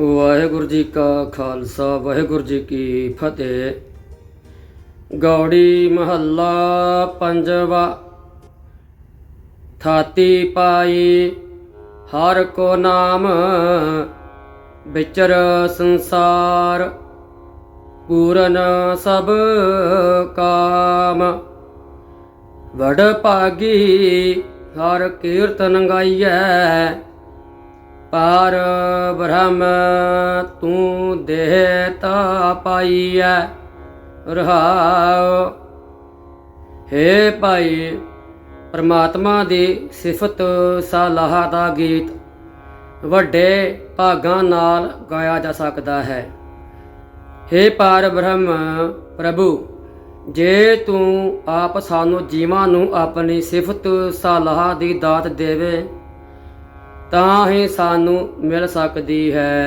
ਵਾਹਿਗੁਰੂ ਜੀ ਕਾ ਖਾਲਸਾ, ਵਾਹਿਗੁਰੂ ਜੀ ਕੀ ਫਤਿਹ। ਗੌੜੀ ਮਹੱਲਾ ਪੰਜਵਾ। ਥਾਤੀ ਪਾਈ ਹਰ ਕੋ ਨਾਮ, ਵਿਚਰ ਸੰਸਾਰ, ਪੂਰਨ ਸਭ ਕਾਮ। ਵਡ ਭਾਗੀ ਹਰ ਕੀਰਤਨ ਗਾਈਐ ਪਾਰ ਬ੍ਰਹਮ, ਤੂੰ ਦੇਹਤਾ ਪਾਈਐ, ਰਹਾਉ। ਹੇ ਭਾਈ, ਪ੍ਰਮਾਤਮਾ ਦੀ ਸਿਫਤ ਸਲਾਹ ਦਾ ਗੀਤ ਵੱਡੇ ਭਾਗਾਂ ਨਾਲ ਗਾਇਆ ਜਾ ਸਕਦਾ ਹੈ। ਹੇ ਪਾਰ ਬ੍ਰਹਮ, ਪ੍ਰਭੂ, ਜੇ ਤੂੰ ਆਪ ਸਾਨੂੰ ਜੀਵਾਂ ਨੂੰ ਆਪਣੀ ਸਿਫਤ ਸਲਾਹ ਦੀ ਦਾਤ ਦੇਵੇ ਤਾਂ ਹੀ ਸਾਨੂੰ ਮਿਲ ਸਕਦੀ ਹੈ।